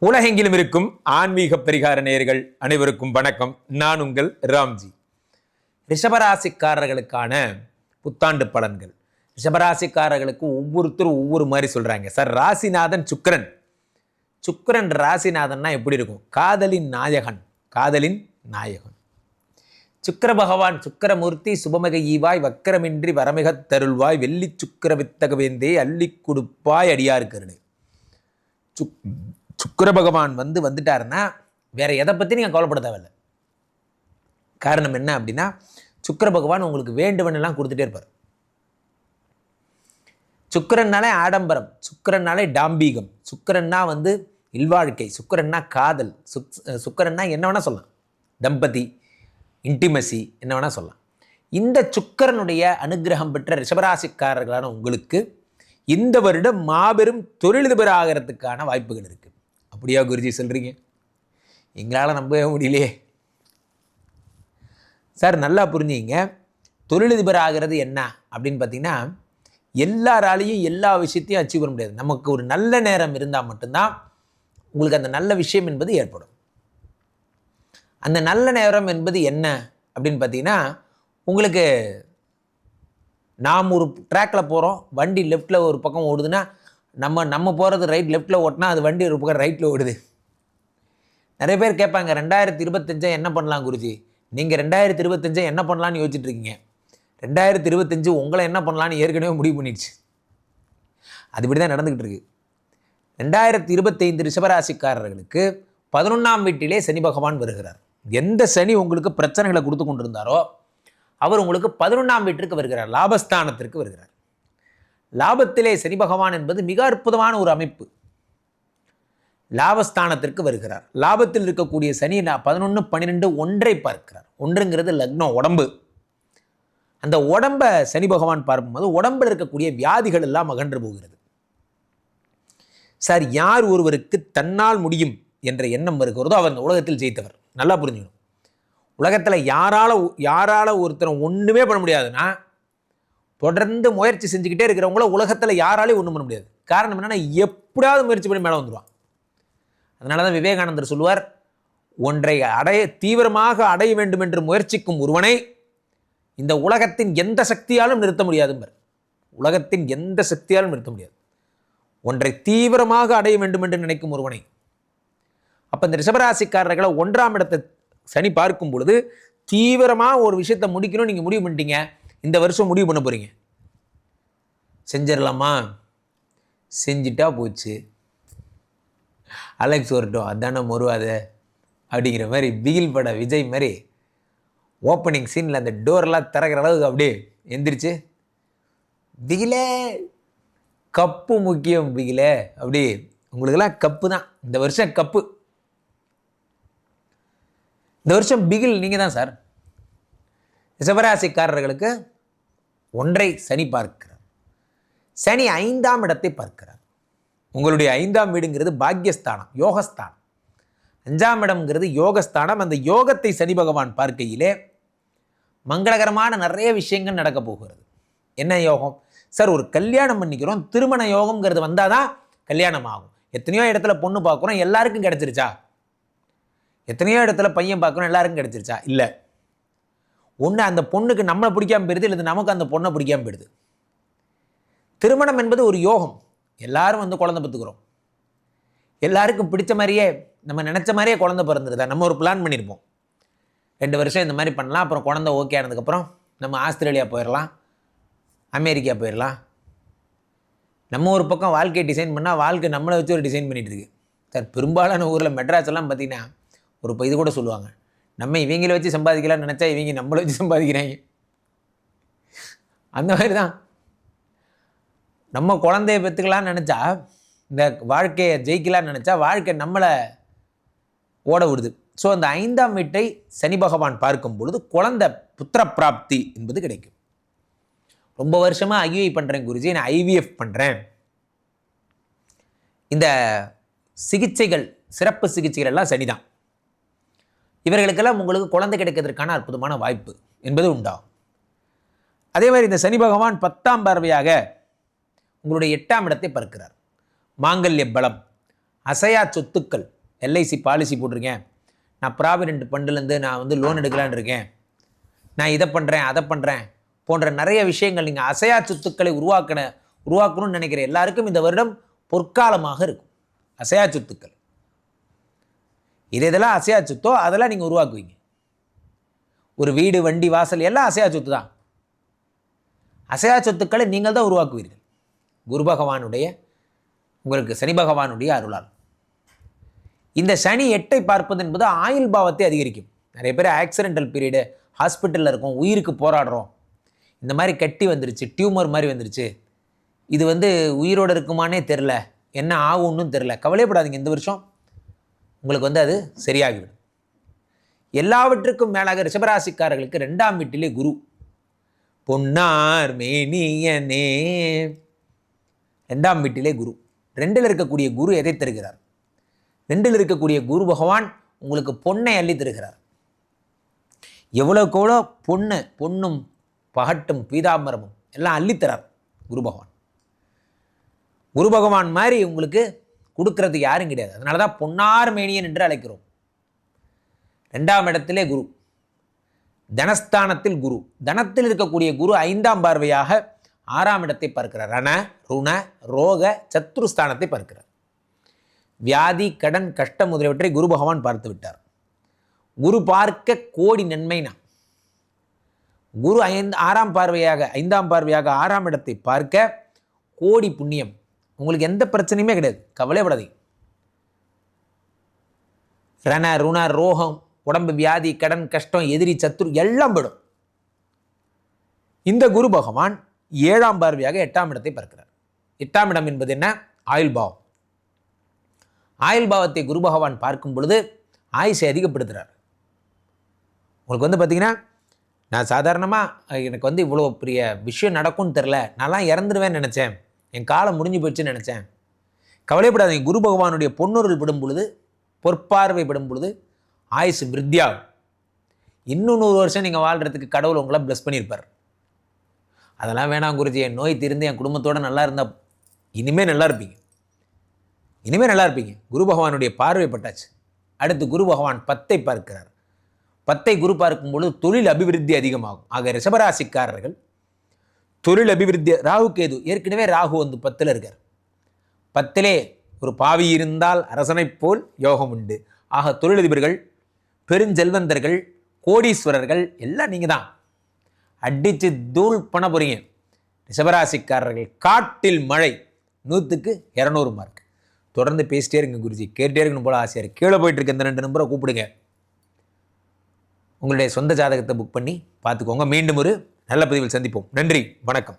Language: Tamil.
உலகெங்கிலும் இருக்கும் ஆன்மீக பரிகார நேயர்கள் அனைவருக்கும் வணக்கம். நான் உங்கள் ராம்ஜி. ரிஷபராசிக்காரர்களுக்கான புத்தாண்டு பலன்கள். ரிஷபராசிக்காரர்களுக்கு ஒவ்வொருத்தரும் ஒவ்வொரு மாதிரி சொல்கிறாங்க சார் ராசிநாதன் சுக்கிரன். சுக்கரன் ராசிநாதன்னா எப்படி இருக்கும்? காதலின் நாயகன். காதலின் நாயகன். சுக்கிர பகவான் சுக்கிரமூர்த்தி சுபமக ஈவாய் வக்கரமின்றி வரமிகத் தருள்வாய் வெள்ளி சுக்கிர வித்தகவேந்தே அள்ளி கொடுப்பாய் அடியாருக்கருணை சுக் சுக்கர பகவான் வந்து வந்துட்டாருன்னா வேற எதை பற்றி நீங்கள் கவலைப்பட தேவையில்ல. காரணம் என்ன அப்படின்னா சுக்கர பகவான் உங்களுக்கு வேண்டுவனெல்லாம் கொடுத்துட்டே இருப்பார். சுக்கரன்னாலே ஆடம்பரம் சுக்கரன்னாலே டாம்பீகம் சுக்கரன்னா வந்து இல்வாழ்க்கை சுக்கரன்னா காதல் சுக் சுக்கரன்னா என்ன வேணால் சொல்லலாம். தம்பதி இன்டிமசி என்ன வேணால் சொல்லலாம். இந்த சுக்கிரனுடைய அனுக்கிரகம் பெற்ற ரிஷபராசிக்காரர்களான உங்களுக்கு இந்த வருடம் மாபெரும் தொழிலதிபர் ஆகிறதுக்கான வாய்ப்புகள் இருக்குது அப்படியா குருஜி சொல்கிறீங்க எங்களால் நம்பவே முடியலையே. சார் நல்லா புரிஞ்சுங்க தொழிலதிபர் ஆகிறது என்ன அப்படின்னு பார்த்தீங்கன்னா எல்லாராலையும் எல்லா விஷயத்தையும் அச்சீவ் பண்ண முடியாது. நமக்கு ஒரு நல்ல நேரம் இருந்தால் மட்டும்தான் உங்களுக்கு அந்த நல்ல விஷயம் என்பது ஏற்படும். அந்த நல்ல நேரம் என்பது என்ன அப்படின்னு பார்த்தீங்கன்னா உங்களுக்கு நாம் ஒரு ட்ராக்கில் போகிறோம் வண்டி லெஃப்ட்டில் ஒரு பக்கம் ஓடுதுன்னா நம்ம நம்ம போகிறது ரைட் லெஃப்ட்டில் ஓட்டினா அது வண்டி ஒரு பக்கம் ரைட்டில் ஓடுது. நிறைய பேர் கேட்பாங்க ரெண்டாயிரத்தி இருபத்தஞ்சை என்ன பண்ணலாம் குருஜி? நீங்கள் ரெண்டாயிரத்தி இருபத்தஞ்சை என்ன பண்ணலான்னு யோசிச்சுட்டு இருக்கீங்க. ரெண்டாயிரத்தி இருபத்தஞ்சு உங்களை என்ன பண்ணலான்னு ஏற்கனவே முடிவு பண்ணிடுச்சு. அது இப்படி தான் நடந்துக்கிட்டு இருக்கு. ரெண்டாயிரத்தி இருபத்தைந்து ரிஷபராசிக்காரர்களுக்கு பதினொன்றாம் வீட்டிலே சனி பகவான் வருகிறார். எந்த சனி உங்களுக்கு பிரச்சனைகளை கொடுத்து கொண்டிருந்தாரோ அவர் உங்களுக்கு பதினொன்றாம் வீட்டிற்கு வருகிறார் லாபஸ்தானத்திற்கு வருகிறார். லாபத்திலே சனி பகவான் என்பது மிக அற்புதமான ஒரு அமைப்பு. லாபஸ்தானத்திற்கு வருகிறார். லாபத்தில் இருக்கக்கூடிய சனி பதினொன்று பன்னிரெண்டு ஒன்றை பார்க்கிறார். ஒன்றுங்கிறது லக்னம் உடம்பு. அந்த உடம்பை சனி பகவான் பார்க்கும்போது உடம்பில் இருக்கக்கூடிய வியாதிகள் எல்லாம் அகன்று போகிறது. சார் யார் ஒருவருக்கு தன்னால் முடியும் என்ற எண்ணம் வருகிறதோ அவர் இந்த உலகத்தில் ஜெயித்தவர். நல்லா புரிஞ்சுக்கணும். உலகத்தில் யாரால யாரால ஒருத்தரை ஒன்றுமே பண்ண முடியாதுன்னா தொடர்ந்து முயற்சி செஞ்சுக்கிட்டே இருக்கிறவங்கள உலகத்தில் யாராலையும் ஒன்றும் பண்ண முடியாது. காரணம் என்னென்னா எப்படியாவது முயற்சி பண்ணி மேலே வந்துடுவான் அதனால தான் விவேகானந்தர் சொல்லுவார் ஒன்றை அடைய தீவிரமாக அடைய வேண்டும் என்று முயற்சிக்கும் ஒருவனை இந்த உலகத்தின் எந்த சக்தியாலும் நிறுத்த முடியாதும்பர். உலகத்தின் எந்த சக்தியாலும் நிறுத்த முடியாது. ஒன்றை தீவிரமாக அடைய வேண்டும் என்று நினைக்கும் ஒருவனை. அப்போ இந்த ரிஷபராசிக்காரர்களை ஒன்றாம் இடத்தை சனி பார்க்கும் பொழுது தீவிரமாக ஒரு விஷயத்தை முடிக்கணும் நீங்கள் முடிவு பண்ணிட்டீங்க. இந்த வருஷம் முடிவு பண்ண போகிறீங்க செஞ்சிடலாமா? செஞ்சிட்டா போச்சு. அலெக்ஸ் வரட்டும் அதானே மொருவாத அப்படிங்கிற மாதிரி பிகில் பட விஜய் மாதிரி ஓப்பனிங் சீனில் அந்த டோர்லாம் திறக்கிற அளவுக்கு அப்படியே எந்திரிச்சு பிகிலே கப்பு முக்கியம் பிகிலே அப்படி உங்களுக்கெல்லாம் கப்பு தான். இந்த வருஷம் கப்பு. இந்த வருஷம் பிகில் நீங்கள் தான் சார். ரிஷபராசிக்காரர்களுக்கு ஒன்றை சனி பார்க்கிறார். சனி ஐந்தாம் இடத்தை பார்க்கிறார். உங்களுடைய ஐந்தாம் வீடுங்கிறது பாக்யஸ்தானம் யோகஸ்தானம். அஞ்சாம் இடம்ங்கிறது யோகஸ்தானம். அந்த யோகத்தை சனி பகவான் பார்க்கையிலே மங்களகரமான நிறைய விஷயங்கள் நடக்க போகிறது. என்ன யோகம்? சார் ஒரு கல்யாணம் பண்ணிக்கிறோம். திருமண யோகம்ங்கிறது வந்தால் தான் கல்யாணம் ஆகும் எத்தனையோ இடத்துல பொண்ணு பார்க்குறோம். எல்லாருக்கும் கிடச்சிருச்சா? எத்தனையோ இடத்துல பையன் பார்க்குறோம். எல்லாருக்கும் கிடச்சிருச்சா? இல்லை. ஒன்று அந்த பொண்ணுக்கு நம்மளை பிடிக்காமல் போயிடுது இல்லை நமக்கு அந்த பொண்ணை பிடிக்காமல் போயிடுது. திருமணம் என்பது ஒரு யோகம். எல்லாரும் வந்து குழந்தை பெற்றுக்கிறோம். எல்லாருக்கும் பிடிச்ச மாதிரியே நம்ம நினச்ச மாதிரியே குழந்த பிறந்துருதா நம்ம ஒரு பிளான் பண்ணியிருப்போம். ரெண்டு வருஷம் இந்த மாதிரி பண்ணலாம் அப்புறம் குழந்தை ஓகே ஆனதுக்கப்புறம் நம்ம ஆஸ்திரேலியா போயிடலாம் அமெரிக்கா போயிடலாம் நம்ம ஒரு பக்கம் வாழ்க்கையை டிசைன் பண்ணால் வாழ்க்கை நம்மளை வச்சு ஒரு டிசைன் பண்ணிகிட்டு இருக்கு. சார் பெரும்பாலான ஊரில் மெட்ராஸ் எல்லாம் பார்த்தீங்கன்னா ஒரு இப்போ இது கூட சொல்லுவாங்க. நம்ம இவங்கள வச்சு சம்பாதிக்கலாம்னு நினச்சா இவங்க நம்மளை வச்சு சம்பாதிக்கிறாங்க. அந்த மாதிரி தான் நம்ம குழந்தைய பெற்றுக்கலாம்னு நினச்சா இந்த வாழ்க்கையை ஜெயிக்கலாம்னு நினச்சா வாழ்க்கை நம்மளை ஓட விடுது. ஸோ அந்த ஐந்தாம் வீட்டை சனி பகவான் பார்க்கும் பொழுது குழந்தை புத்திர பிராப்தி என்பது கிடைக்கும். ரொம்ப வருஷமாக ஐவிஐ பண்ணுறேன் குருஜி நான் ஐவிஎஃப் பண்ணுறேன் இந்த சிகிச்சைகள் சிறப்பு சிகிச்சைகள் எல்லாம் சனிதான். இவர்களுக்கெல்லாம் உங்களுக்கு குழந்தை கிடைக்கிறதுக்கான அற்புதமான வாய்ப்பு என்பது உண்டாகும். அதே மாதிரி இந்த சனி பகவான் பத்தாம் பார்வையாக உங்களுடைய எட்டாம் இடத்தை பார்க்கிறார். மாங்கல்ய பலம் அசையா சொத்துக்கள் எல்ஐசி பாலிசி போட்டிருக்கேன். நான் ப்ராவிடென்ட் ஃபண்டுலேருந்து நான் வந்து லோன் எடுக்கலான்னு இருக்கேன். நான் இதை பண்ணுறேன் அதை பண்ணுறேன் போன்ற நிறைய விஷயங்கள் நீங்கள் அசையா சொத்துக்களை உருவாக்கின உருவாக்கணும்னு நினைக்கிற எல்லாருக்கும் இந்த வருடம் பொற்காலமாக இருக்கும். அசையா சொத்துக்கள். இது இதெல்லாம் அசையா சொத்தோ அதெல்லாம் நீங்கள் உருவாக்குவீங்க. ஒரு வீடு வண்டி வாசல் எல்லாம் அசையா சொத்து தான். அசையா சொத்துக்களை நீங்கள் தான் உருவாக்குவீர்கள். குரு பகவானுடைய உங்களுக்கு சனி பகவானுடைய அருளால். இந்த சனி எட்டை பார்ப்பது என்பது ஆயுள் பாவத்தை அதிகரிக்கும். நிறைய பேர் ஆக்சிடென்டல் பீரியடு ஹாஸ்பிட்டலில் இருக்கோம் உயிருக்கு போராடுறோம். இந்த மாதிரி கட்டி வந்துருச்சு டியூமர் மாதிரி வந்துருச்சு. இது வந்து உயிரோடு இருக்குமானே தெரில என்ன ஆகும்னு தெரில கவலைப்படாதீங்க இந்த வருஷம் உங்களுக்கு வந்து அது சரியாகிவிடும். எல்லாவற்றுக்கும் மேலாக ரிஷபராசிக்காரர்களுக்கு ரெண்டாம் வீட்டிலே குரு. பொன்னார் மேனியனே. ரெண்டாம் வீட்டிலே குரு. ரெண்டில் இருக்கக்கூடிய குரு எதை தருகிறார்? ரெண்டில் இருக்கக்கூடிய குரு பகவான் உங்களுக்கு பொன்னை அள்ளி தருகிறார். எவ்வளோக்கு எவ்வளோ பொண்ணு பொண்ணும் பகட்டும் பீதாம்பரமும் எல்லாம் அள்ளித்தரார் குரு பகவான். குரு பகவான் மாதிரி உங்களுக்கு கொடுக்கறது யாரும் கிடையாது. அதனால தான் பொன்னார் மேனியன் என்று அழைக்கிறோம். ரெண்டாம் இடத்திலே குரு. தனஸ்தானத்தில் குரு. தனத்தில் இருக்கக்கூடிய குரு ஐந்தாம் பார்வையாக ஆறாம் இடத்தை பார்க்கிறார். ரண ருண ரோக சத்ருஸ்தானத்தை பார்க்கிறார். வியாதி கடன் கஷ்டம் முதலியவற்றை குரு பகவான் பார்த்து விட்டார். குரு பார்க்க கோடி நன்மைனா. குரு ஐந்து ஆறாம் பார்வையாக ஐந்தாம் பார்வையாக ஆறாம் இடத்தை பார்க்க கோடி புண்ணியம். உங்களுக்கு எந்த பிரச்சனையுமே கிடையாது. கவலைப்படாதீங்க ரண ருண ரோகம் உடம்பு வியாதி கடன் கஷ்டம் எதிரி சத்துரு எல்லாம் விடும் இந்த குரு பகவான் ஏழாம் பார்வையாக எட்டாம் இடத்தை பார்க்கிறார். எட்டாம் இடம் என்பது என்ன? ஆயுள் பாவம். ஆயுள் பாவத்தை குரு பகவான் பார்க்கும் பொழுது ஆயுஷை அதிகப்படுத்துகிறார் உங்களுக்கு வந்து பார்த்தீங்கன்னா நான் சாதாரணமாக எனக்கு வந்து இவ்வளோ பெரிய விஷயம் நடக்கும்னு தெரில நான்லாம் இறந்துடுவேன்னு நினச்சேன். என் காலம் முடிஞ்சு போச்சுன்னு நினச்சேன். கவலைப்படாதீங்க. குரு பகவானுடைய பொன்னுருள் படும் பொழுது பொற்பார்வை படும் பொழுது ஆயுசு விருத்தியாகும். இன்னும் நூறு வருஷம் நீங்கள் வாழ்கிறதுக்கு கடவுள் உங்களை ப்ளஸ் பண்ணியிருப்பார். அதெல்லாம் வேணாம் குருஜி. என் நோய் திருந்து என் குடும்பத்தோடு நல்லா இருந்தால் இனிமேல் நல்லா இருப்பீங்க. இனிமேல் நல்லா இருப்பீங்க. குரு பகவானுடைய பார்வை பட்டாச்சு. அடுத்து குரு பகவான் பத்தை பார்க்கிறார். பத்தை குரு பார்க்கும் பொழுது தொழில் அபிவிருத்தி அதிகமாகும். ஆக ரிஷபராசிக்காரர்கள் தொழில் அபிவிருத்தி ராகு கேது ஏற்கனவே ராகு வந்து பத்தில் இருக்கார். பத்திலே ஒரு பாவி இருந்தால் அரசனைப் போல் யோகம் உண்டு. ஆக தொழிலதிபர்கள் பெருஞ்செல்வந்தர்கள் கோடீஸ்வரர்கள் எல்லாம் நீங்கள் தான் அடித்து தூள் பண்ண போகிறீங்க ரிஷபராசிக்காரர்கள் காட்டில் மழை நூற்றுக்கு இரநூறு மார்க் தொடர்ந்து பேசிட்டே இருங்க குருஜி. கேட்டே இருக்கணும் போல ஆசையாக கீழே போயிட்டு இருக்க இந்த ரெண்டு நம்பரை கூப்பிடுங்க. உங்களுடைய சொந்த ஜாதகத்தை புக் பண்ணி பார்த்துக்கோங்க. மீண்டும் ஒரு நல்ல பதிவில் சந்திப்போம். நன்றி. வணக்கம்.